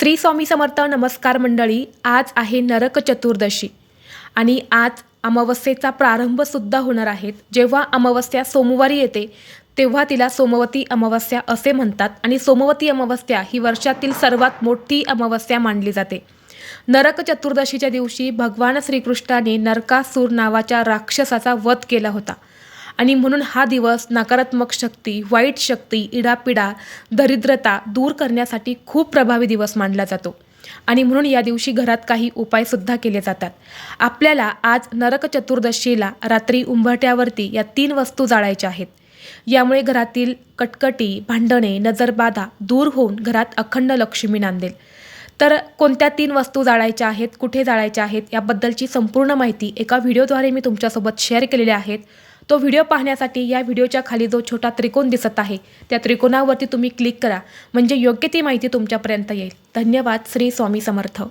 श्री स्वामी समर्थ नमस्कार मंडळी आज आहे नरक चतुर्दशी आणि आज अमावस्येचा प्रारंभसुद्धा होणार आहेत जेव्हा अमावस्या सोमवारी येते तेव्हा तिला सोमवती अमावस्या असे म्हणतात आणि सोमवती अमावस्या ही वर्षातील सर्वात मोठी अमावस्या मानली जाते. नरक चतुर्दशीच्या दिवशी भगवान श्रीकृष्णाने नरकासूर नावाच्या राक्षसाचा वध केला होता. आणि म्हणून हा दिवस नकारात्मक शक्ती वाईट शक्ती इडापिडा दरिद्रता दूर करण्यासाठी खूप प्रभावी दिवस मानला जातो. आणि म्हणून या दिवशी घरात काही उपायसुद्धा केले जातात. आपल्याला आज नरक चतुर्दशीला रात्री उंबरट्यावरती या तीन वस्तू जाळायच्या आहेत. यामुळे घरातील कटकटी भांडणे नजरबाधा दूर होऊन घरात अखंड लक्ष्मी नांदेल. तर कोणत्या तीन वस्तू जाळायच्या आहेत कुठे जाळायच्या आहेत याबद्दलची संपूर्ण माहिती एका व्हिडिओद्वारे मी तुमच्यासोबत शेअर केलेल्या आहेत. तो व्हिडिओ पाहण्यासाठी या व्हिडिओच्या खाली जो छोटा त्रिकोण दिसत आहे त्या त्रिकोणावरती तुम्ही क्लिक करा. म्हणजे योग्य ती माहिती तुमच्यापर्यंत येईल. धन्यवाद. श्री स्वामी समर्थ.